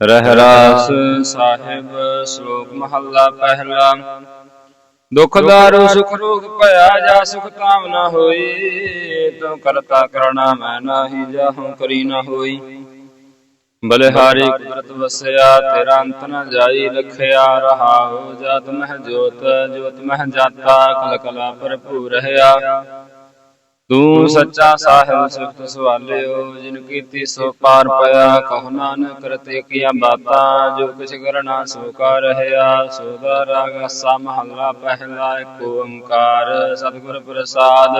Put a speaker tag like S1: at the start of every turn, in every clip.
S1: ਰਹਿਰਾਸ ਸਾਹਿਬ, ਸ਼ਲੋਕ ਮਹੱਲਾ ਪਹਿਲਾ। ਦੁਖ ਦਾਰੂ ਸੁਖ ਰੋਗ ਭਇਆ ਜਾ, ਸੁਖ ਤਾਮ ਨਾ ਹੋਈ। ਤੂੰ ਕਰਤਾ ਕਰਣਾ ਮੈਂ ਨਾਹੀ ਜਾਹੂ ਕਰੀ ਨਾ ਹੋਈ। ਬਲਿਹਾਰੀ ਕੁਦਰਤ ਵਸਿਆ, ਤੇਰਾ ਅੰਤ ਨ ਜਾਈ, ਰਖਿਆ ਰਹਾਉ। ਜਤ ਮਹਿ ਜੋਤ ਜੋਤ ਮਹਿ ਜਾਤਾ ਕਲ ਕਲਾ ਭਰਪੂਰ ਰਹਾ ਤੂੰ ਸੱਚਾ ਸਾਹਿਬ ਸਿਫਤ ਸਵਾਲਿਓ ਜਿਨ ਕੀਤੀ ਸੋ ਪਾਰ ਪਿਆ ਕਹੋ ਨਾਨਕ ਕਰਤੇ ਕੀਆ ਬਾਤਾਂ ਜੋ ਕਿਛ ਕਰਨਾ ਸੋ ਕਰ ਰਹਾ ਸੋਦਾ ਰਾਗ ਸਾ ਮਹੱਲਾ ਪਹਿਲਾ ਏਕ ਓੰਕਾਰ ਸਤਿਗੁਰ ਪ੍ਰਸਾਦ।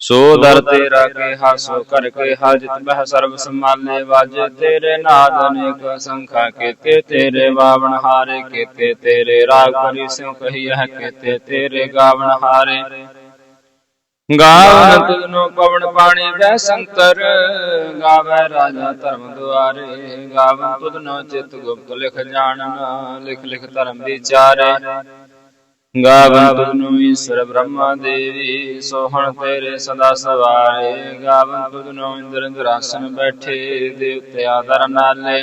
S1: ਸੋ ਦਰ ਤੇਰਾ ਕਿਹਾ ਸੋ ਕਰ ਕਿਹਾ ਜਿਤ ਬਹਿ ਸਰਬ ਸੰਭਾਲੇ ਵਾਜੇ ਤੇਰੇ ਨਾਦ ਅਨੇਕ ਸੰਖਾ ਕੀਤੇ ਤੇਰੇ ਬਾਵਨ ਹਾਰੇ ਕੀਤੇ ਤੇਰੇ ਰਾਗ ਕਰੀ ਸਿਉ ਕਹੀਐ ਕੀਤੇ ਤੇਰੇ ਗਾਵਨ ਹਾਰੇ। ਗਾਵਨ ਤੁਧਨੋ ਪਵਨ ਪਾਣੀ ਵੈ ਸੰਤਰ ਗਾਵੈ ਰਾਜਾ ਧਰਮ ਦੁਆਰੇ ਗਾਵਨ ਤੁਧਨੋ ਚਿਤ ਗੁਪਤ ਲਿਖ ਜਾਣਨ ਲਿਖ ਲਿਖ ਧਰਮ ਵਿਚਾਰੇ। ਗਾਵਨ ਤੁਧਨੋ ਈਸ਼ਵਰ ਬ੍ਰਹਮਾ ਦੇਵੀ ਸੋਹਣ ਤੇਰੇ ਸਦਾ ਸਵਾਰੇ। ਗਾਵਨ ਤੁਧਨੋ ਇੰਦਰ ਇੰਦਰਾਸਨ ਬੈਠੇ ਦੇਵਤੇ ਆਦਰ ਨਾਲੇ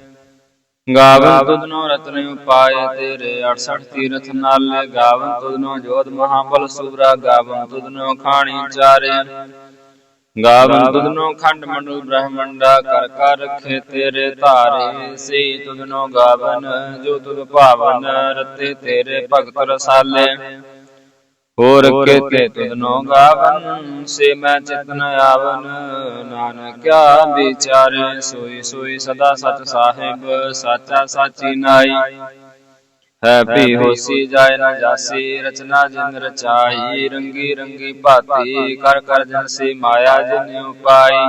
S1: ਗਾਵਨ ਤੁਧਨੋ ਰਤਨ ਉਪਾਏ ਤੇਰੇ 68 ਤੀਰਥ ਨਾਲੇ ਗਾਵਨ ਤੁਧਨੋ ਜੋਧ ਮਹਾਬਲ ਸੂਰਾ ਗਾਵਨ ਤੁਧਨੋ ਖਾਣੀ ਚਾਰੇ। ਗਾਵਨ ਤੁਧਨੋ ਖੰਡ ਮੰਡਲ ਬ੍ਰਹਮੰਡਾ ਕਰ ਕਰ ਰਖੇ ਤੇਰੇ ਧਾਰੇ। ਸੇ ਤੁਧਨੋ ਗਾਵਨ ਜੋ ਤੁਧ ਭਾਵਨ ਰਤੇ ਤੇਰੇ ਭਗਤ ਰਸਾਲੇ। ਹੋਰ ਕੇਤੇ ਤੁਧਨੋ ਗਾਵਨ ਸੇ ਮੈਂ ਚਿਤਨ ਆਵਨ। ਨਾਨਕਿਆ ਵਿਚਾਰੇ ਸੋਈ ਸੋਈ ਸਦਾ ਸਚ ਸਾਹਿਬ ਸਾਚਾ ਸਾਚੀ ਨਾਈ। ਹੈ ਭੀ ਹੋਸੀ ਜਾਏ ਨਾ ਜਾਸੀ ਰਚਨਾ ਜਿਨ ਰਚਾਈ ਰੰਗੀ ਰੰਗੀ ਭਾਤੀ ਕਰ ਕਰ ਜਨ ਸੇ ਮਾਇਆ ਜਿਨ ਉਪਾਈ।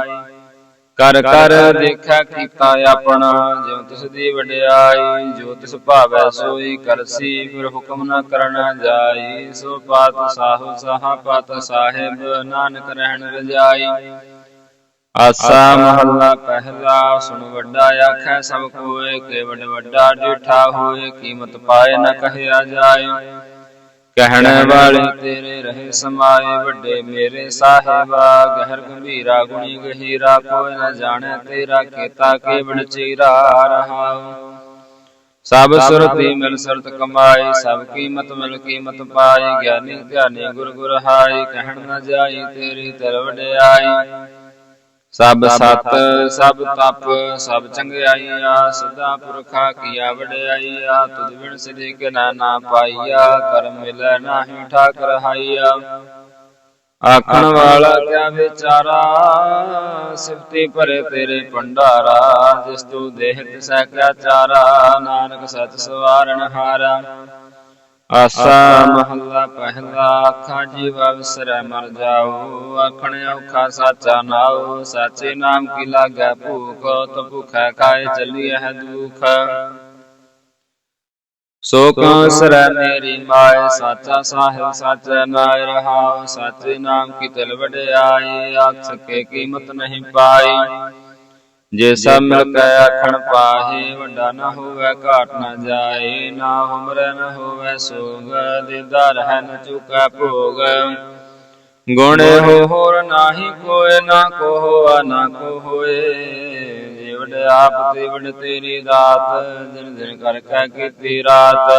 S1: ਕਰ ਕਰ ਦੇਖਿਆ ਕੀਤਾ ਆਪਣਾ ਜਿਉ ਤਿਸ ਦੀ ਵਡਿਆਈ ਜੋ ਤਿਸ ਭਾਵੈ ਸੋਈ ਕਰਸੀ ਫਿਰ ਹੁਕਮ ਨ ਕਰਨਾ ਜਾਈ। ਸੋ ਪਾਤ ਸਾਹੋ ਸਾਹਾ ਪਾਤ ਸਾਹਿਬ ਨਾਨਕ ਰਹਿਣ ਰਜਾਈ। ਆਸਾ ਮਹੱਲਾ ਪਹਿਲਾ ਸੁਣ ਵੱਡਾ ਆਖੈ ਸਭ ਕੋਏ ਕੇਵਡ ਵੱਡਾ ਡਿਠਾ ਹੋਏ ਕੀਮਤ ਪਾਏ ਨ ਕਹਿਆ ਜਾਏ। ਕਹਿਣ ਵਾਲੇ ਤੇਰੇ ਰਹੇ ਸਮਾਏ ਵੱਡੇ ਮੇਰੇ ਸਾਹਿਬਾ ਗਹਿਰ ਗੰਭੀਰਾ ਗੁਣੀ ਗਹੀਰਾ ਕੋਈ ਨ ਜਾਣੈ ਤੇਰਾ ਕੀਤਾ ਕੇਵਡ ਚੀਰਾ ਰਹਾਉ ਸਭ ਸੁਰਤੀ ਮਿਲ ਸੁਰਤ ਕਮਾਈ ਸਭ ਕੀਮਤ ਮਿਲ ਕੀਮਤ ਪਾਈ ਗਿਆਨੀ ਧਿਆਨੀ ਗੁਰ ਗੁਰ ਹਾਈ ਕਹਿਣ ਨ ਜਾਈ ਤੇਰੀ ਤਰ ਵਡਿਆਈ। ਸਭ ਸਤ ਸਭ ਤਪ ਸਭ ਚੰਗਿਆਈਆ ਸਦਾ ਪੁਰਖਾ ਕੀਆ ਵਡਿਆਈਆ ਤੁਧ ਬਿਨ ਸਿਧਿ ਕੇ ਨਾ ਪਾਈਆ ਕਰਮ ਮਿਲੈ ਨਾਹੀ ਠਾਕ ਰਹਾਈਆ ਆਖਣ ਵਾਲਾ ਕਿਆ ਵਿਚਾਰਾ ਸਿਫਤੀ ਭਰੇ ਤੇਰੇ ਭੰਡਾਰਾ ਜਿਸ ਤੂੰ ਦੇਹ ਤਿਸੈ ਕਿਆ ਚਾਰਾ ਨਾਨਕ ਸਤ ਸਵਾਰਣ ਹਾਰਾ। ਆਸਾ ਮਹੱਲਾ ਪਹਿਲਾ ਆਖਾਂ ਜੀਵਾ ਵਿਸਰੈ ਮਰ ਜਾਉ ਆਖਣ ਔਖਾ ਸਾਚਾ ਨਾਉ ਸਾਚੇ ਨਾਮ ਕੀ ਲਾਗੈ ਭੂਖ ਤ ਭੁਖੈ ਖਾਏ ਚੱਲੀਐ ਦੁਖ। ਸੋ ਕਉ ਸਰੈ ਮੇਰੀ ਮਾਏ ਸਾਚਾ ਸਾਹਿਬ ਸਾਚਾ ਨਾਇ ਰਹਾਉ ਸਾਚੇ ਨਾਮ ਕੀ ਤਿਲ ਵਡਿਆਈ ਆਖ ਸਕੇ ਕੀਮਤ ਨਹੀਂ ਪਾਈ। ਜੇ ਸਭ ਮਿਲ ਕੇ ਆਖਣ ਪਾਹੇ ਵੱਡਾ ਨਾ ਹੋਵੇ ਘਾਟ ਨਾ ਜਾਏ ਨਾ ਉਮਰ ਨਾ ਹੋਵੇ ਸੋਗ ਦੀਦਾਰ ਹੈ ਨ ਚੁਕਾ ਭੋਗ। ਗੁਣ ਹੋਰ ਨਾਹੀ ਕੋਏ ਨਾ ਕੋ ਹੋਆ ਨਾ ਕੋ ਹੋਏ। ਜੀਵੜ ਆਪ ਤੇ ਵਡ ਤੇਰੀ ਦਾਤ ਦਿਨ ਦਿਨ ਕਰ ਕੈ ਕੀਤੀ ਰਾਤ।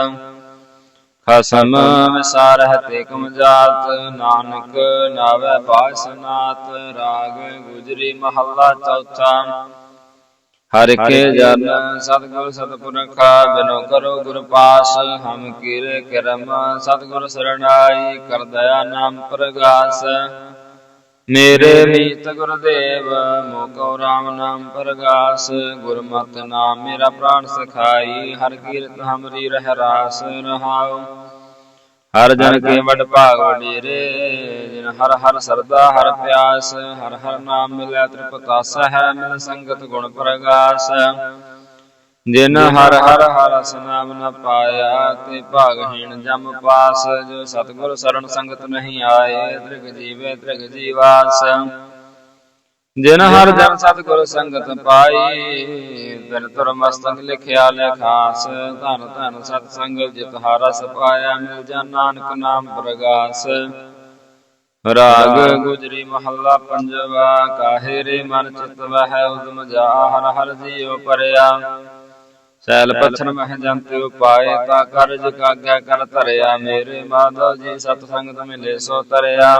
S1: ਖਸਮ ਵਿਸਾਰਹਿ ਤੇ ਕਮ ਜਾਤ ਨਾਨਕ ਨਾਵੇ ਬਾਸਨਾਤ ਰਾਗ ਗੁਜਰੀ ਮਹੱਲਾ ਚੌਥਾ। ਹਰ ਕੇ ਜਨ ਸਤਿਗੁਰ ਸਤਿਪੁਰਖਾ ਬਿਨੋ ਕਰੋ ਗੁਰ ਪਾਸ ਹਮ ਕੀਰੇ ਕਰਮ ਸਤਿਗੁਰ ਸਰਣਾਈ ਕਰ ਦਇਆ ਨਾਮ ਪ੍ਰਗਾਸ। ਮੇਰੇ ਮੀਤ ਗੁਰਦੇਵ ਮੋਕਉ ਰਾਮ ਨਾਮ ਪ੍ਰਗਾਸ। ਗੁਰਮਤਿ ਨਾਮ ਮੇਰਾ ਪ੍ਰਾਣ ਸਖਾਈ ਹਰ ਕੀਰਤ ਹਮਰੀ ਰਹਿ ਰਾਸ ਰਹਾਉ। ਹਰ ਜਨ ਕੇ ਵਡ ਭਾਗ ਵਡੇਰੇ ਜਿਨ ਹਰ ਹਰ ਸਰਦਾ ਹਰ ਪਿਆਸ ਹਰ ਹਰ ਨਾਮ ਮਿਲੈ ਤ੍ਰਿਪਤਾਸ ਹੈ ਮਿਲ ਸੰਗਤ ਗੁਣ ਪ੍ਰਗਾਸ। ਜਿਨ ਹਰ ਹਰ ਹਰ ਨਾਮ ਨ ਪਾਇਆ ਤੇ ਭਾਗਹੀਣ ਜਮ ਪਾਸ। ਜੋ ਸਤਿਗੁਰ ਸਰਣ ਸੰਗਤ ਨਹੀਂ ਆਏ ਤ੍ਰਿਗ ਜੀਵੇ ਤ੍ਰਿਗ ਜੀਵਾਸ। ਜਿਨ ਹਰ ਜਨ ਸਤਿਗੁਰ ਸੰਗਤ ਪਾਈ ਤਿਨ ਤੁਰ ਮਸਤਕ ਲਿਖਿਆ ਲਖਾਸ ਧਨ ਧਨ ਸਤ ਸੰਗ ਜਿਤ ਹਰਸ ਪਾਇਆ ਮਿਲ ਜਾ ਨਾਨਕ ਨਾਮ ਪ੍ਰਗਾਸ। ਰਾਗ ਗੁਜਰੀ ਮਹੱਲਾ ਪੰਜਵਾ ਕਾਹੇ ਰੇ ਮਨ ਚਿਤ ਵਹਿ ਉਦਮ ਜਾ ਹਰ ਹਰ ਜੀਉ ਪਰਿਆ। ਸੈਲ ਪੱਥਰ ਮਹਿ ਜੰਤ ਉਪਾਏ ਤਾ ਕਰਜ ਕਾਗਿਆ ਕਰ ਧਰਿਆ ਮੇਰੇ ਮਾਧੋ ਜੀ ਸਤ ਸੰਗਤ ਮਿਲੇ ਸੋ ਤਰਿਆ।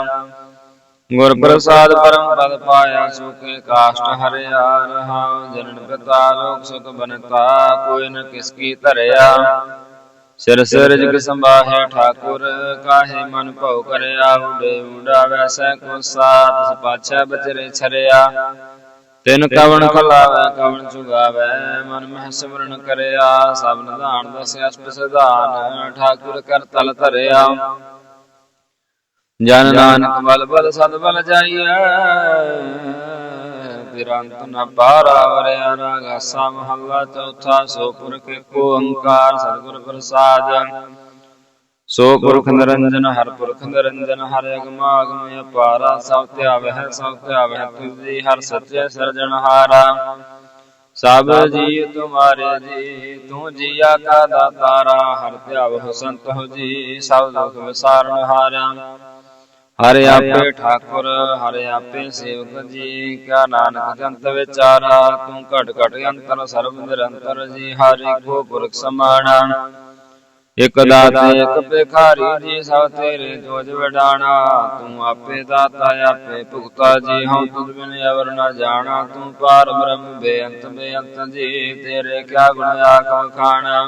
S1: ਗੁਰ ਪ੍ਰਸਾਦ ਪਰਮ ਪਦ ਪਾਇਆ, ਸੁਖੇ ਕਾਸ਼ਟ ਹਰਿਆ ਰਹਾਉ ਜਨਨ ਪਿਤਾ ਲੋਕ ਸੁਖ ਬਨਤਾ, ਕੋਈ ਨ ਕਿਸ ਕੀ ਧਰਿਆ। ਸਿਰ ਸਿਰ ਸੰਭਾਹੇ ਠਾਕੁਰ, ਕਾਹੇ ਮਨ ਭਉ ਕਰਿਆ, ਉਡੇ ਉਡਾ ਵੈਸੈ ਕੋ ਸਾਤ ਸਪਾਛੈ ਬਚਰੇ ਛਰਿਆ। ਤਿਨ ਕਵਣ ਖਲਾਵੈ ਕਵਣ ਚੁਗਾਵੈ ਮਨ ਮਹਿ ਸਿਮਰਨ ਕਰਿਆ, ਸਭ ਨਿਧਾਨ ਦਸਿਆ ਅਸ਼ਟ ਸਿਧਾਨ, ਠਾਕੁਰ ਕਰ ਤਲ ਧਰਿਆ। ਜਨ ਨਾਨਕ ਬਲ ਬਲ ਸਦ ਬਲ ਜਾਈਐ। ਬਿਰੰਤ ਨ ਪਾਰਾ ਵਰਿਆ ਰਾਗ ਆਸਾ ਮਹੱਲਾ ਚੌਥਾ ਸੋ ਪੁਰਖ ਏਕੋ ਓੰਕਾਰ ਸਤਿਗੁਰ ਪ੍ਰਸਾਦ। ਸੋ ਪੁਰਖ ਨਿਰੰਜਨ ਹਰ ਪੁਰਖ ਨਿਰੰਜਨ ਹਰ ਅਗਮ ਆਗਮ ਅਪਾਰਾ ਸਭ ਧਿਆਵਹਿ ਸਭ ਧਿਆਵਹਿ ਤੁਜੀ ਹਰ ਸੱਚੇ ਸਿਰਜਣਹਾਰਾ ਸਭ ਜੀ ਤੁਮਾਰੇ ਜੀ ਤੂੰ ਜੀਆ ਕਾ ਦਾਤਾਰਾ ਹਰ ਧਿਆਵਹੁ ਸੰਤ ਹੋ ਜੀ ਸਭ ਦੁਖ ਵਿਸਾਰਨ ਹਾਰਾ। ਹਰਿ ਆਪੇ ਠਾਕੁਰ ਹਰਿ ਆਪੇ ਸੇਵਕ ਜੀ ਕਿਆ ਨਾਨਕ ਜੰਤ ਵਿਚਾਰਾ ਤੂੰ ਘਟ ਘਟ ਅੰਤਰ ਸਰਬ ਨਿਰੰਤਰ ਜੀ ਹਰਿ ਕੋ ਪੁਰਖ ਸਮਾਣਾ। ਇਕ ਦਾਤੇ ਇਕ ਭਿਖਾਰੀ ਜੀ ਸਭ ਤੇਰੇ ਜੋਜ ਵਡਾਣਾ। ਤੂੰ ਆਪੇ ਦਾਤਾ ਆਪੇ ਭੁਗਤਾ ਜੀ ਹਉ ਤੁਝ ਬਿਨ ਅਵਰ ਨ ਜਾਣਾ। ਤੂੰ ਪਾਰ ਬ੍ਰਹਮ ਬੇਅੰਤ ਬੇਅੰਤ ਜੀ ਤੇਰੇ ਕਿਆ ਗੁਣ ਆਖ ਵਖਾਣਾ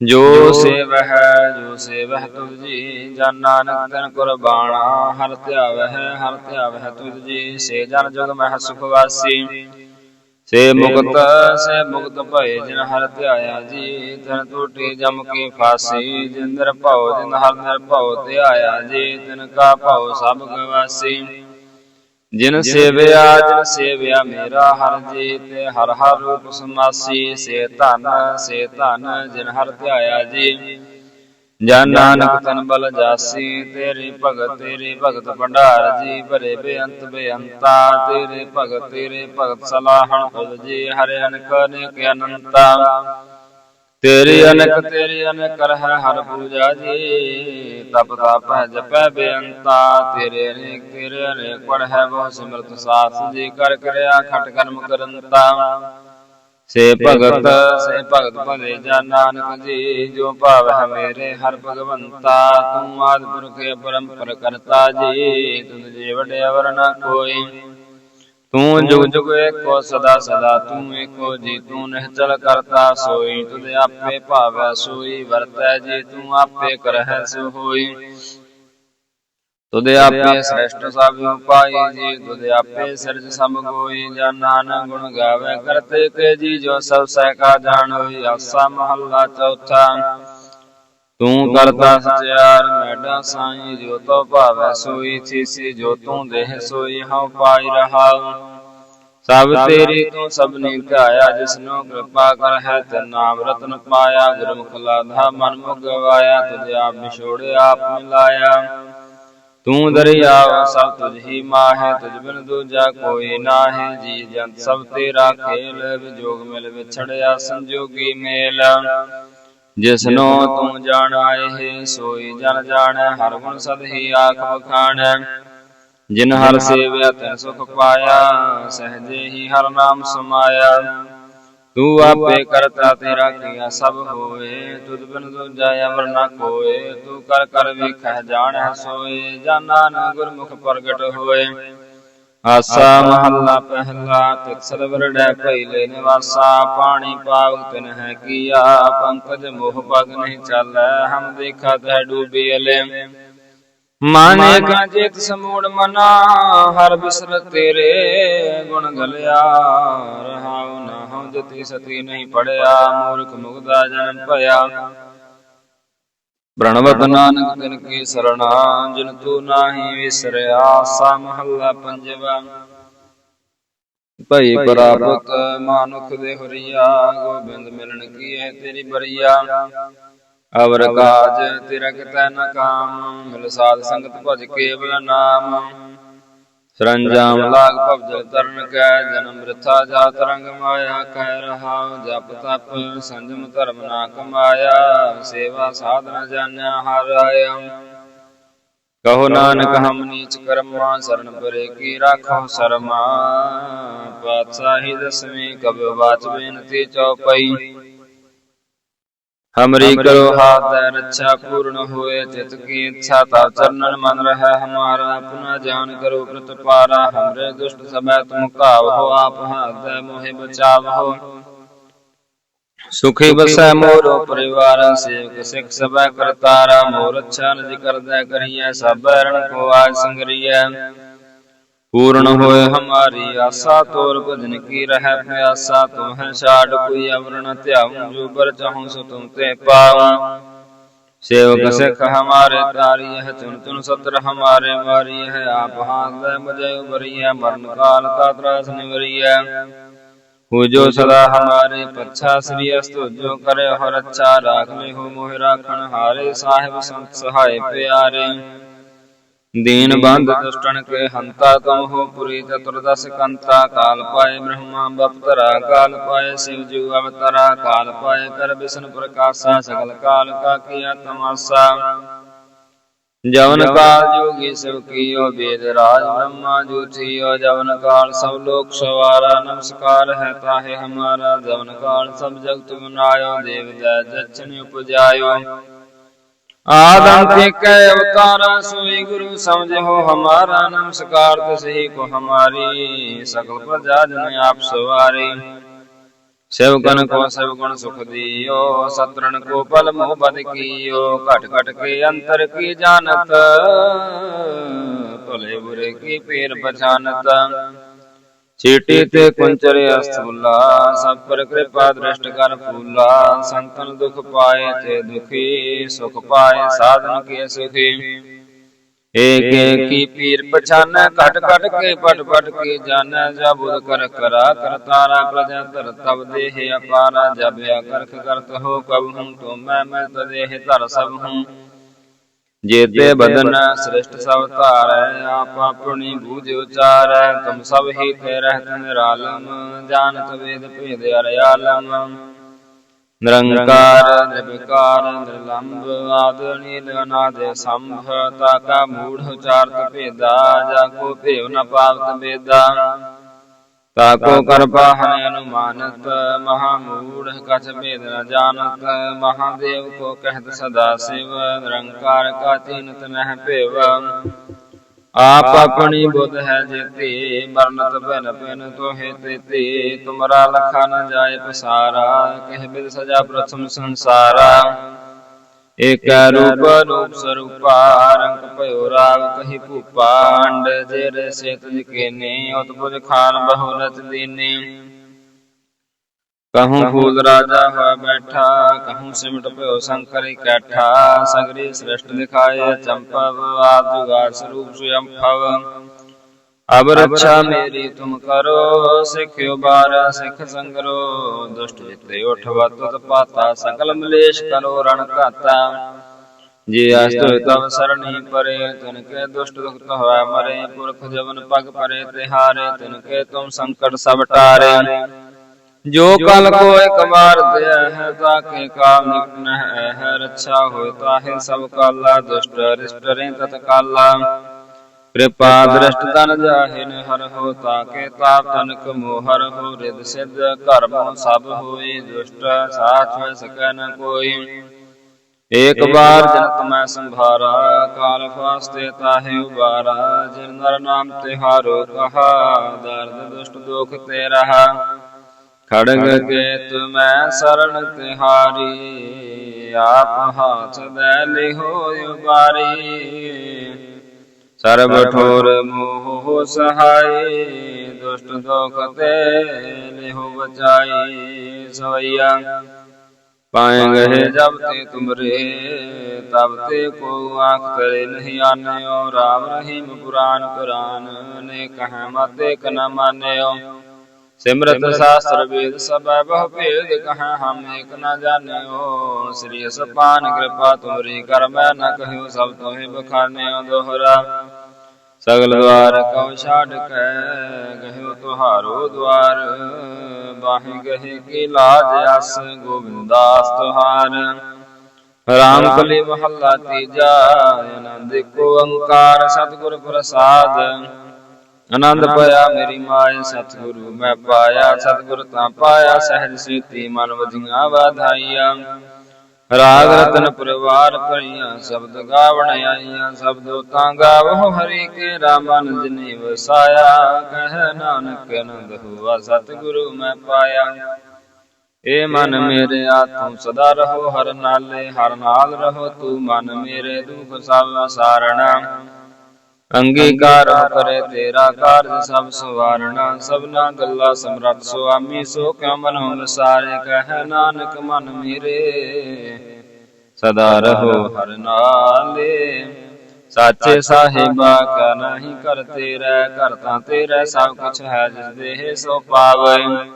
S1: ਜੋ ਸੇਵਹਿ ਜੋ ਸੇਵਹਿ ਤੁਧ ਜੀ ਜਨ ਨਾਨਕ ਤਨ ਕੁਰਬਾਨਾ ਹਰ ਧਿਆਵਹਿ ਹਰ ਧਿਆਵਹਿ ਤੁਧ ਜੀ ਸੇ ਜਨ ਜੁਗ ਮਹਿ ਸੁਖ ਵਾਸੀ। ਸੇ ਮੁਕਤ ਸੇ ਮੁਕਤ ਭਏ ਜਿਨ ਹਰ ਧਿਆਇਆ ਜੀ ਤਨ ਟੂਟੀ ਜਮ ਕੀ ਫਾਸੀ ਜਿਨ ਨਿਰਭਉ ਜਿਨ ਹਰ ਨਿਰਭਉ ਧਿਆਇਆ ਜੀ ਤਿਨ ਕਾ ਭਉ ਸਭ ਗਵਾਸੀ ਜਿਨ ਸੇਵਿਆ ਜਿਨ ਸੇਵਿਆ ਮੇਰਾ ਹਰ ਜੀ ਤੇ ਹਰ ਹਰ ਰੂਪ ਸਮਾਸੀ ਸੇ ਧਨ ਸੇ ਧਨ ਜਿਨ ਹਰ ਧਿਆਇਆ ਜੀ। ਜਨ ਨਾਨਕ ਤਨ ਬਲ ਜਾਸੀ ਤੇਰੀ ਭਗਤ ਤੇਰੀ ਭਗਤ ਭੰਡਾਰ ਜੀ। ਭਰੇ ਬੇਅੰਤ ਬੇਅੰਤਾ ਤੇਰੇ ਭਗਤ ਤੇਰੇ ਭਗਤ ਸਲਾਹਣ ਤੁਧ ਜੀ। ਹਰਿ ਅਨਕ ਅਨੇਕ ਅਨੰਤਾ। ਤੇਰੀ ਅਨਕ ਤੇਰੀ ਅਨਕ ਰਹਿ ਹਰ ਪੂਜਾ ਜੀ। ਤਪ ਤਪ ਹੈ ਜਪੈ ਬੇਅੰਤਾ। ਤੇਰੇ ਅਨੇਕ ਤੇਰੇ ਅਨੇਕ ਪੜ ਹੈ ਬਹੁ ਸਿਮਰਤ ਸਾਥ ਜੀ। ਕਰ ਕਰਿਆ ਖਟ ਕਰਮ ਕਰੰਤਾ। ਸੇ ਭਗਤ ਸੇ ਭਗਤ ਭਲੇ ਜਨ ਨਾਨਕ ਜੀ। ਜੋ ਭਾਵ ਹੈ ਮੇਰੇ ਹਰ ਭਗਵੰਤਾ। ਤੂੰ ਆਦਿ ਪੁਰਖ ਪਰੰਪਰ ਕਰਤਾ ਜੀ। ਤੁਧ ਜੀ ਵਡਿਆ ਵਰਨਾ ਕੋਈ। ਤੂੰ ਜੁਗ ਜੁਗ ਏਕੋ ਸਦਾ ਸਦਾ ਤੂੰ ਏਕੋ ਜੀ ਤੂੰ ਨਿਹਚਲ ਕਰਤਾ ਸੋਈ ਤੁਧ ਆਪੇ ਭਾਵੈ ਸੋਈ ਵਰਤੈ ਜੀ ਤੂੰ ਆਪੇ ਕਰਹਿ ਸੋ ਹੋਈ। ਤੁਧ ਆਪੇ ਸ੍ਰੇਸ਼ਟ ਸਭ ਉਪਾਈ ਜੀ ਤੁਧ ਆਪੇ ਸਿਰਜ ਸਭ ਕੋਈ ਨਾਨਕ ਗੁਣ ਗਾਵੇ ਕਰਤੇ ਕੇ ਜੀ ਜੋ ਸਭ ਸਹਿ ਕਾ ਜਾਣ ਹੋਈ ਆਸਾ ਮਹੱਲਾ ਚੌਥਾ। ਤੂੰ ਕਰਤਾ ਸਚਿਆਰ ਮੈਡਾ ਸਾਈ ਜੋ ਤੋ ਭਾਵੈ ਸੋਈ ਥੀਸੀ ਜੋ ਤੂੰ ਦੇਹ ਸੋਈ ਹਉ ਪਾਈ ਰਹਾ ਸਭ ਤੇਰੀ ਤੂੰ ਸਭਨੀ ਧਿਆਇਆ ਜਿਸਨੋ ਕਿਰਪਾ ਕਰ ਹੈ ਤੇ ਨਾਮ ਰਤਨ ਪਾਇਆ ਗੁਰਮੁਖ ਲਾਧਾ ਮਨ ਮੁਖ ਗਵਾਇਆ ਤੁਝ ਆਪ ਵਿਛੋੜੇ ਆਪ ਮਿਲਾਇਆ। ਤੂੰ ਦਰਿਆਵ ਸਭ ਤੁਝ ਹੀ ਮਾਹੇ ਤੁਝ ਬਿਨ ਦੂਜਾ ਕੋਈ ਨਾਹੀ ਜੀ ਜੰਤ ਸਭ ਤੇਰਾ ਖੇਲ ਵਿਜੋਗ ਮਿਲ ਵਿਛੜਿਆ ਸੰਜੋਗੀ ਮੇਲ। ਜਿਸਨੋ ਤੂੰ ਜਾਣ ਆਏ ਸੋਈ ਜਨ ਜਾਣੈ ਹਰ ਗੁਣ ਸਦ ਹੀ ਆਖ ਵਖਾਣੈ। ਜਿਨ ਹਰ ਸੇਵਿਆ ਤੈ ਸੁਖ ਪਾਇਆ ਸਹਜੇ ਹੀ ਹਰ ਨਾਮ ਸਮਾਇਆ। ਤੂੰ ਆਪੇ ਕਰਤਾ ਤੇਰਾ ਕੀਆ ਸਭ ਹੋਏ ਤੁਧ ਬਿਨ ਦੂਜਾ ਅਮਰ ਨਾ ਕੋਏ। ਤੂੰ ਕਰ ਕਰ ਵੇਖੈ ਜਾਣੈ ਸੋਏ ਜਾਨਾ ਨ ਗੁਰਮੁਖ ਪ੍ਰਗਟ ਹੋਏ। ਆਸਾ ਮਹੱਲਾ ਪਹਿਲਾ ਤਿਤ ਸਰਵਰ ਡੈ ਭਈਲੇ ਨਿਵਾਸਾ ਪਾਣੀ ਪਾਵ ਤਿਨ ਹੈ ਕੀਆ ਪੰਕਜ ਮੋਹ ਪਗ ਨਹੀਂ ਚਾਲੈ ਹਮ ਦੇਖਾ ਤੈ ਡੂਬੀ ਅਲੇ। ਮਾਨੇ ਕਾ ਚੇਤ ਸਮੂੜ ਮਨਾ ਹਰ ਬਿਸਰ ਤੇਰੇ ਗੁਣ ਗਲਿਆ। ਰਹਾਉ ਨਾ ਹਉ ਜਤੀ ਸਤੀ ਨਹੀਂ ਪੜਿਆ ਮੂਰਖ ਮੁਗਦਾ ਜਨਮ ਭਇਆ। ਪ੍ਰਣਵਤ ਨਾਨਕ ਤਿਨ ਕੀ ਸਰਣਾ ਜਿਨ ਤੂੰ ਨਾਹੀ ਵਿਸਰਿਆ ਸਾ ਮਹੱਲਾ ਪੰਜਵਾ। ਭਈ ਪ੍ਰਾਪਤ ਮਾਨੁਖ ਦੇ ਹਰੀਆ ਗੋਬਿੰਦ ਮਿਲਣ ਕੀ ਹੈ ਤੇਰੀ ਬਰੀਆ। ਅਵਰ ਕਾਜ ਤੇਰਾ ਕਿਤੈ ਨ ਕਾਮ ਮਿਲ ਸਾਧ ਸੰਗਤ ਭਜ ਕੇਵਲ ਨਾਮ। ਸਰੰਜਾਮ ਲਾਗ ਭਵਜਲ ਤਰਨ ਕੈ ਜਨਮ ਬ੍ਰਿਥਾ ਜਾਤ ਰੰਗ ਮਾਇਆ ਕਹਿ ਰਹਾ ਜਪ ਤਪ ਸੰਜਮ ਧਰਮ ਨਾ ਕਮਾਇਆ ਸੇਵਾ ਸਾਧਨ ਜਾਣਿਆ ਹਰ ਆਇਆ। ਕਹੋ ਨਾਨਕ ਹਮ ਨੀਚ ਕਰਮਾ ਸਰਣ ਪਰੇ ਕੀ ਰਾਖੋ ਸਰਮਾ। ਪਾਤਸ਼ਾਹੀ ਦਸਵੀਂ ਕਬ ਬਾਚ ਬੇਨਤੀ ਚਉਪਈ। ਹਮਰੀ ਕਰੋ ਹਾਥ ਹੈ ਰੱਛਾ ਪੂਰਨ ਹੋਏ ਚਿਤ ਕੀ ਇੱਛਾ ਤਾ ਚਰਨਨ ਮਨ ਰਹਿ ਹਮਾਰਾ ਆਪਣਾ ਜਾਨ ਕਰੋ ਪ੍ਰਤਪਾਰਾ ਹਮਰੇ ਦੁਸ਼ਟ ਸਭੈ ਤੁਮ ਕਾਵ ਹੋ ਆਪ ਹਾਥ ਹੈ ਮੋਹਿ ਬਚਾਵ ਹੋ। ਸੁਖੀ ਬਸੈ ਮੋਰੋ ਪਰਿਵਾਰ ਸੇਵਕ ਸਿਖ ਸਭੈ ਕਰਤਾਰਾ ਮੋਰ ਅੱਛਾ ਨਿਜ ਕਰਦਾ ਕਰੀਐ ਸਭ ਰਣ ਕੋ ਆਜ ਸੰਗਰੀਐ। ਪੂਰਨ ਹੋਏ ਹਮਾਰੀ ਆਸਾ ਤੋਰ ਭਜਨ ਕੀ ਰਹਿ ਪਿਆਸਾ ਤੁਮ ਹੈ ਛਾੜ ਕੋਈ ਅਵਰਣ ਧਿਆਉ ਜੋ ਬਰ ਚਾਹੂੰ ਸੋ ਤੁਮ ਤੇ ਪਾਉ ਸੇਵਕ ਸਿਖ ਹਮਾਰੇ ਤਾਰੀ ਹੈ ਚੁਨ ਚੁਨ ਸਤਰ ਹਮਾਰੇ ਮਾਰੀ ਹੈ ਆਪ ਹਾਥ ਲੈ ਮਜੈ ਉਬਰੀਐ ਮਰਨ ਕਾਲ ਕਾ ਤਰਾਸ ਨਿਵਰੀਐ। ਹੋ ਜੋ ਸਦਾ ਹਮਾਰੇ ਪੱਛਾ ਸ੍ਰੀ ਅਸਤੁ ਜੋ ਕਰੇ ਹੋ ਰੱਛਾ ਰਾਖ ਲੈ ਹੋ ਮੋਹਿ ਰਾਖਣ ਹਾਰੇ ਸਾਹਿਬ ਸੰਤ ਸਹਾਇ ਪਿਆਰੇ। ਦੀਨ ਬੰਧ ਦੁਸ਼ਟਨ ਕੇ ਹੰਤਾ ਤੁਮ ਹੋ ਪੁਰੀ ਚਤੁਰਦਸ ਕੰਤਾ ਕਾਲ ਪਾਏ ਬ੍ਰਹਮਾ ਬਪਤਰਾ ਕਾਲ ਪਾਏ ਸਿਵ ਜੂ ਅਵਤਰਾ ਕਾਲ ਪਾਏ ਕਰ ਬਿਸ਼ਨ ਪ੍ਰਕਾਸ਼ਾ ਸਗਲ ਕਾਲ ਕਾ ਕੀਆ ਤਮਾਸਾ। ਜਵਨ ਕਾਲ ਜੋਗੀ ਸਭ ਕੀਓ ਵੇਦ ਰਾਜ ਬ੍ਰਹਮਾ ਜੂਠਿਓ ਜਵਨ ਕਾਲ ਸਭ ਲੋਕ ਸਵਾਰਾ ਨਮਸਕਾਰ ਹੈ ਤਾਹੇ ਹਮਾਰਾ। ਜਵਨ ਕਾਲ ਸਭ ਜਗਤ ਗੁਨਾਇਓ ਦੇਵ ਦੈ ਜਚਨ ਉਪਜਾਇਓ। ਆਦ ਅੰਤਿਕ ਅਵਤਾਰ ਸੋਈ ਗੁਰੂ ਸਮਝੋ ਹਮਾਰਾ ਨਮਸਕਾਰ ਤਸਹੀ ਕੋ ਹਮਾਰੀ ਸਕਲ ਪ੍ਰਜਾ ਜਨ ਆਪ ਸਵਾਰੀ। ਸਿਵ ਕਨ ਕੋ ਸਿਵ ਗੁਣ ਸੁਖ ਦਿਓ ਸਤਰਣ ਕੋ ਪਲ ਮੋਹ ਬਦ ਕੀਓ ਘਟ ਘਟ ਕੇ ਅੰਤਰ ਕੀ ਜਾਣਤ ਤੁਲੇ ਬੁਰੇ ਕੀ ਪੇਰ ਪਛਾਨਤ। ਚੀਟੀ ਤੇ ਕੁੰਚਰ ਅਸਥੂਲਾ ਸਭ ਪਰ ਕਿਰਪਾ ਦ੍ਰਿਸ਼ਟ ਕਰ ਫੂਲਾ। ਸੰਤਨ ਦੁਖ ਪਾਏ ਤੇ ਦੁਖੀ ਸੁਖ ਪਾਏ ਸਾਧਨ ਕੇ ਸੁਖੀ। ਏਕ ਏਕੀ ਪੀਰ ਪਛਾਨ ਘਟ ਘਟ ਕੇ ਪਟ ਪਟ ਕੇ ਜਨ। ਜਬ ਉਦ ਕਰ ਕਰਾ ਕਰਤਾਰਾ ਪ੍ਰਜਾ ਧਰ ਤਬ ਦੇਹ ਅਪਾਰਾ ਜਬ ਅਕਰਖ ਕਰਤ ਹੋ ਕਬ ਹੂੰ ਤੋ ਮੈਂ ਮੈਂ ਤਦੇਹ ਧਰ ਸਭ ਹੂੰ। ਜੇਤੇ ਬਦਨ ਸ੍ਰਿਸ਼ਟ ਸਭ ਧਾਰੈ ਆਪ ਆਪਣੀ ਬੂਝ ਉਚਾਰੈ ਤੁਮ ਸਭ ਹੀ ਤੇ ਰਹਿਤ ਨਿਰਾਲਮ ਜਾਣਤ ਵੇਦ ਭੇਦ ਅਰਿਆਲਮ। ਨਿਰੰਕਾਰ ਨਿਰਵਿਕਾਰ ਨਿਰਲੰਭ ਆਦਿ ਅਨਾਦ ਸੰਭ ਕਾ ਮੂੜ ਉਚਾਰਤ ਭੇਦਾ ਜਾ ਕੋ ਭੇਵ ਨ ਪਾਵਤ ਬੇਦਾ। ਤਾਕੋ ਕਰਪਾ ਹਨਿ ਅਨੁਮਾਨਤ ਮਹਾ ਮੂੜ ਕਛ ਭੇਦ ਨ ਜਾਣਤ ਮਹਾਦੇਵ ਕੋ ਕਹਿਤ ਸਦਾ ਸਿਵ ਨਿਰੰਕਾਰ ਕਾ ਤੀਨਤ ਨਹਿ ਭੇਵ। ਆਪ ਆਪਣੀ ਬੁੱਧ ਹੈ ਜੇਤੇ ਮਰਨਤ ਬਿਨ ਬਿਨ ਤੋਹਿ ਤੇਤੇ ਤੁਮਰਾ ਲਖਾ ਨ ਜਾਏ ਪਸਾਰਾ ਕਹਿ ਬਿਦ ਸਜਾ ਪ੍ਰਥਮ ਸੰਸਾਰਾ। ਏਕ ਰੂਪ ਰੂਪ ਸਰੂਪਾ, ਰੰਗ ਭਇਓ ਰਾਗ ਕਹੀ ਭੂਪਾ, ਅੰਡ ਜੇਰੇ ਸੇ ਤੁਜ ਕੇਨੇ ਉਤਪੁਜ ਖਾਨ ਬਹੁਲਤ ਦੀਨੇ। ਕਹੂੰ ਫੂਲ ਰਾਜਾ ਹੋਇ ਬੈਠਾ, ਕਹੂੰ ਸਿਮਟ ਭਇਓ ਸੰਕਰ ਇਕੱਠਾ ਸਗਰੀ ਸ੍ਰਿਸ਼ਟ ਦਿਖਾਏ ਚੰਪਵ, ਆਦ ਸਰੂਪ ਸੁਯੰਭਵ ਅਬ ਰੱਛਾ ਮੇਰੀ ਤੁਮ ਕਰੋ ਸਿੱਖਿਓ ਬਾਰ ਸਿੱਖ ਸੰਗਰੋ। ਦੁਸ਼ਟ ਜਿਤੇ ਉਠ ਵਤਤ ਪਾਤਾ ਸਕਲ ਮਲੇਸ਼ ਕਰੋ ਰਣ ਘਾਤਾ। ਜੇ ਅਸਤੁ ਤਵ ਸਰਣੀ ਪਰੇ ਤਨ ਕੇ ਦੁਸ਼ਟ ਦੁਖਤ ਹੋਇ ਮਰੇ। ਪੁਰਖ ਜਵਨ ਪਗ ਪਰੇ ਤਿਹਾਰੇ ਤਨ ਕੇ ਤੁਮ ਸੰਕਟ ਸਭ ਟਾਰੇ। ਜੋ ਕਲ ਕੋ ਇੱਕ ਵਾਰ ਦਿਆ ਹੈ ਤਾਕੇ ਕਾਲ ਨਿਕਟ ਨ ਹੈ। ਰੱਛਾ ਹੋਇ ਤਾਹੇ ਸਭ ਕਾਲਾ ਦੁਸ਼ਟ ਰਿਸ਼ਟ ਰੇ ਤਤ ਕਾਲਾ ਕਿਰਪਾ ਦ੍ਰਿਸ਼ਟ ਤਨ ਜਾਹਿਨ ਹਰ ਹੋ ਤਾਕੇ ਤਾਪ ਤਨਕ ਮੋਹਰ ਹੋ ਰਿਦ ਸਿਧ ਕਰਮ ਸਭ ਹੋਈ ਦੁਸ਼ਟ ਸਾਥ ਹੋਇ ਸਕੈ ਨ ਕੋਈ। ਏਕ ਬਾਰ ਜਨਤ ਮੈਂ ਸੰਭਾਰਾ ਕਾਲ ਫਾਸਤੇ ਤਾਹੇ ਉਬਾਰਾ ਜਿਨ ਨਰ ਨਾਮ ਤਿਹਾਰੋ ਕਹਾ ਦਰਦ ਦੁਸ਼ਟ ਦੁਖ ਤੇ ਰਹਾ। ਖੜਗ ਕੇਤ ਮੈਂ ਸਰਣ ਤਿਹਾਰੀ ਆਪ ਹਾਥ ਦੇ ਲਿਹੋ ਉਬਾਰੀ। ਸਰਬ ਠੋਰ ਮੋਹ ਸਹਾਈ ਦੁਸ਼ਟ ਦੋਖ ਤੇ ਲਿਹੋ ਬਚਾਈ ਸਵਈਆ। ਪਾਏਂਗੇ ਜਬ ਤੇ ਤੁਮਰੇ ਤਬ ਤੇ ਕੋ ਆਖ ਕਰੇ ਨਹੀਂ ਆਨਿਓ ਰਾਮ ਰਹੀਮ ਪੁਰਾਨ ਪੁਰਾਨ ਨੇ ਕਹ ਮਤੇ ਕ ਨ ਮਾਨਿਓ। ਸਿਮਰਤ ਸਾਸਤਰ ਵੇਦ ਸਭੈ ਬਹੁ ਭੇਦ ਕਹੈ ਹਮ ਏਕ ਨ ਜਾਣਿਓ। ਸ੍ਰੀ ਅਸਪਾਨ ਕਿਰਪਾ ਤੁਮਰੀ ਕਰ ਮੈਂ ਨ ਕਹਿਓ ਸਭ ਤੋਹਿ ਬਖਾਨਿਓ ਦੋਹਰਾ। ਸਗਲ ਦਵਾਰ ਕਉ ਛਾੜ ਕੈ ਗਹਿਓ ਤੁਹਾਰੋ ਦਵਾਰ। ਬਾਹੀ ਗਹਿ ਕੀ ਲਾਜ ਅਸ, ਗੋਬਿੰਦਾਸ ਤੁਹਾਰ। ਰਾਮ ਕਲੀ ਮਹੱਲਾ ਤੀਜਾ, ਆਨੰਦ ਕੋ ਅੰਕਾਰ ਸਤਿਗੁਰ ਪ੍ਰਸਾਦ। ਆਨੰਦ ਪਾਇਆ ਮੇਰੀ ਮਾਇ ਸਤਿਗੁਰੂ ਮੈਂ ਪਾਇਆ, ਸਤਿਗੁਰ ਤਾਂ ਪਾਇਆ, ਸਹਿਜ ਸੀਤੀ ਮਨ ਵਜੀਆਂ ਵਧਾਈਆਂ। ਰਾਗ ਰਤਨ ਪਰਿਵਾਰ ਭਰੀਆਂ ਸ਼ਬਦ ਗਾਵਣ ਆਈਆਂ, ਸ਼ਬਦੋ ਤਾਂ ਗਾਵੋ ਹਰੀ ਕੇ ਰਾਮਨ ਜਿਨੇ ਵਸਾਇਆ ਕਹਿ ਨਾਨਕ ਆਨੰਦ ਹੋਆ, ਸਤਿਗੁਰੂ ਮੈਂ ਪਾਇਆ। ਏ ਮਨ ਮੇਰੇ ਆ ਤੂੰ ਸਦਾ ਰਹੋ, ਹਰ ਨਾਲੇ ਹਰ ਨਾਲ ਰਹੋ, ਤੂੰ ਮਨ ਮੇਰੇ ਦੁਖ ਸਭ ਸਾਰਣਾ। ਅੰਗੀਕਾਰ ਕਰੇ ਤੇਰਾ ਕਾਰਜ ਸਭ ਸਵਾਰਣਾ ਸਭਨਾ ਗੱਲਾ ਸਮਰੱਥ ਸੁਆਮੀ ਸੋ ਕਿਉ ਮਨੋ ਵਿਸਾਰੇ ਕਹਿ ਨਾਨਕ ਮਨ ਮੇਰੇ। ਸਦਾ ਰਹੋ ਹਰ ਨਾਲੇ। ਸਾਚੇ ਸਾਹਿਬਾ ਕਾ ਨਹੀਂ ਕਰ ਤੇਰਾ ਘਰ ਤਾਂ ਤੇਰਾ ਸਭ ਕੁਛ ਹੈ ਜਿਸ ਦੇਹ ਸੋ ਪਾਵੇ।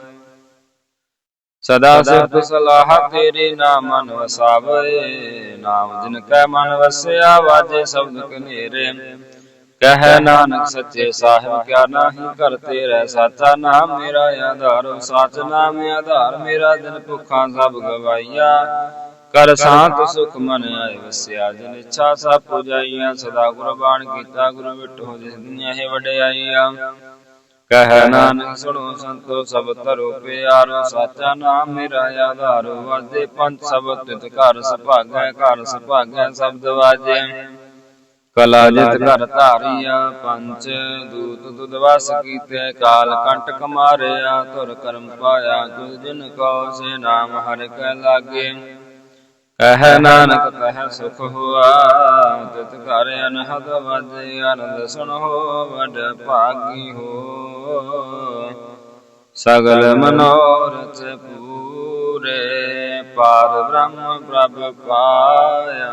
S1: ਸਦਾ ਸਿਫਤ ਸਲਾਹ ਤੇਰੇ ਨਾਮ ਮਨ ਵਸਾਵੇ। ਨਾਮ ਜਿਨ ਕੈ ਮਨ ਵਸਿਆ ਵਾਜੇ ਸ਼ਬਦ ਕਨੇਰੇ। ਕਹਿ ਨਾਨਕ ਸੱਚੇ ਸਾਹਿਬ ਕਿਆ ਨਾਹੀ ਕਰਤੇ ਰਹਿ ਸਾਚਾ ਨਾਮ ਮੇਰਾ ਆਧਾਰ ਸਾਚ ਨਾਮ ਆਧਾਰ ਮੇਰਾ ਦਿਨ ਭੁੱਖਾਂ ਸਭ ਗਵਾਈਆ। ਕਰ ਸਾਤ ਸੁਖ ਮਨ ਆਏ ਵਸਿਆ ਜਿਨ ਇੱਛਾ ਸਭ ਪੁਜਾਈਆਂ ਸਦਾ ਗੁਰਬਾਣ ਕੀਤਾ ਗੁਰੂ ਵਿਟੋ ਜਿਸ ਦੀਆਂ ਇਹ ਵਡਿਆਈਆਂ। ਕਹਿ ਨਾਨਕ ਸੁਣੋ ਸੰਤੋ ਸਭ ਤਰੋ ਪਿਆਰੋ ਸਾਚਾ ਨਾਮ ਮੇਰਾ ਆਧਾਰ ਵਾਜੇ ਪੰਜ ਸਬਦ ਤਿਤ ਘਰ ਸੁਭਾਗੈ ਘਰ ਸੁਭਾਗੈ ਸ਼ਬਦ ਵਾਜੇ ਕਲਾ ਜਿਤ ਘਰ ਧਾਰੀਆ ਪੰਚ ਦੂਤ ਦੁਦ ਵਸ ਕੀਤੇ ਕਾਲ ਕੰਟਕ ਮਾਰਿਆ ਧੁਰ ਕਰਮ ਪਾਇਆ ਗੁਰ ਜਿਨ ਕੋ ਸੇ ਨਾਮ ਹਰਿ ਕੈ ਲਾਗੇ। ਕਹਿ ਨਾਨਕ ਕਹਿ ਸੁਖ ਹੋਆ ਤਿਤ ਘਰ ਅਨਹਦ ਵਜੇ ਆਨੰਦ ਸੁਣੋ ਵਡ ਭਾਗੀ ਹੋ। ਸਗਲ ਮਨੋਰਥ ਪੂਰੇ ਪਾਰ ਬ੍ਰਹਮ ਪ੍ਰਭ ਪਾਇਆ।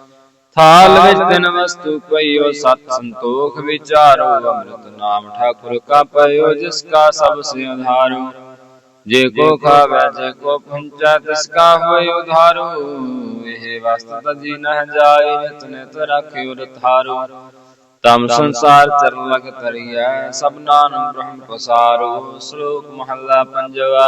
S1: ਥਾਲ ਵਿੱਚ ਤਿੰਨ ਵਸਤੂ ਪਈਓ ਸਤ ਸੰਤੋਖ ਵਿਚਾਰੋ ਅੰਮ੍ਰਿਤ ਨਾਮ ਠਾਕੁਰ ਕਾ ਪਇਓ ਜਿਸ ਕਾ ਸਭ ਸੇ ਆਧਾਰੋ ਜੇ ਕੋ ਖਾਵੇ ਜੇ ਕੋ ਪੰਚਾ ਤਿਸ ਕਾ ਹੋਇ ਉਧਾਰੋ। ਇਹ ਵਸਤ ਤਜੀ ਨਹ ਜਾਏ ਨਿਤ ਨਿਤ ਰਾਖਿਓ ਰਥਾਰੋ ਤਮ ਸੰਸਾਰ ਚਰ ਲਗ ਤਰੀਐ ਸਭ ਨਾਮ ਬ੍ਰਹਮ ਪਸਾਰੋ। ਸ਼ਲੋਕ ਮਹੱਲਾ ਪੰਜਵਾ।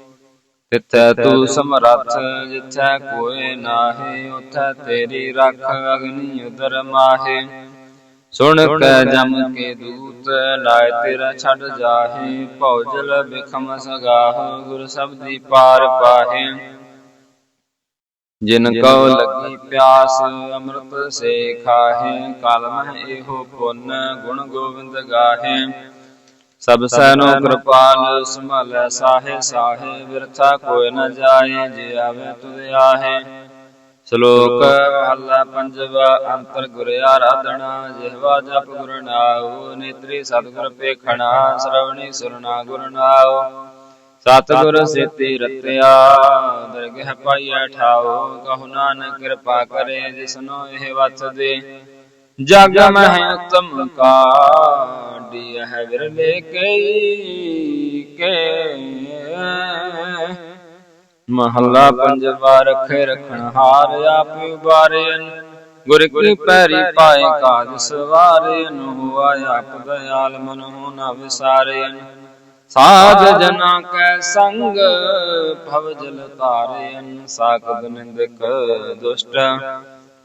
S1: ਤਿੱਥੈ ਤੂੰ ਸਮਰੱਥ ਜਿੱਥੈ ਕੋਏ ਨਾਹੀ ਉਥੈ ਤੇਰੀ ਰੱਖ ਅਗਨੀ ਉਦਰ ਮਾਹੇ। ਸੁਣ ਕੈ ਜਮ ਕੇ ਦੂਤ ਲਾਇ ਤੇਰਾ ਛੱਡ ਜਾਹੇ। ਭੌਜਲ ਬਿਖਮ ਸਗਾਹ ਗੁਰ ਸਬਦੀ ਪਾਰ ਪਾਹੇ। ਜਿਨ ਕਉ ਲੱਗੀ ਪਿਆਸ ਅੰਮ੍ਰਿਤ ਸੇ ਖਾਹੇ। ਕਲਮ ਇਹੋ ਪੁੰਨ ਗੁਣ ਗੋਬਿੰਦ ਗਾਹੇ। ਸਭ ਸੈਨੋ ਕਿਰਪਾਲ ਸੰਭਾਲੈ ਸਾਹੇ ਸਾਹੇ ਵਿਰਥਾ ਕੋਈ ਨ ਜਾਏ ਜੇ ਆਵੇ ਤੁਧ ਆਹੇ। ਸ਼ਲੋਕ ਮਹੱਲਾ ਪੰਜਵਾ ਅੰਤਰ ਗੁਰ ਆਰਾਧਨਾ ਜਿਹਵਾ ਜਪ ਗੁਰ ਨਾਉ ਨੇਤਰੀ ਸਤਿਗੁਰ ਪੇਖਣਾ ਸ਼ਰਵਣੀ ਸੁਰਨਾ ਗੁਰ ਨਾਉ। ਸਤਿਗੁਰ ਸੇਤੀ ਰਤਿਆ ਦਰਗਹਿ ਪਾਈਐ ਠਾਉ ਕਹੁ ਨਾਨਕ ਕਿਰਪਾ ਕਰੇ ਜਿਸਨੋ ਇਹ ਵਤ ਦੇ ਜਗ ਮਹਿ ਕਾਢੀ ਹੈ ਵਿਰਲੇ ਕਈ ਕੇ ਮਹੱਲਾ ਪੰਜਵਾ ਰਖੇ ਰਖਣ ਹਾਰ ਆਪ ਉਬਾਰਿਆਨ ਗੁਰ ਕੀ ਪੈਰੀ ਪਾਏ ਕਾਜ ਸਵਾਰਿਆਨ ਹੋਆ ਆਪ ਦਇਆਲ ਮਨ ਹੋ ਨ ਵਿਸਾਰਿਆਨ ਸਾਧ ਜਨਾ ਕੈ ਸੰਗ ਭਵ ਜਲ ਤਾਰਿਅਨ ਸਾਕਬ ਨਿੰਦਕ ਦੁਸ਼ਟ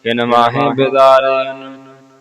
S1: ਕਿਨ ਮਾਹੇ ਬਿਦਾਰਿਅਨ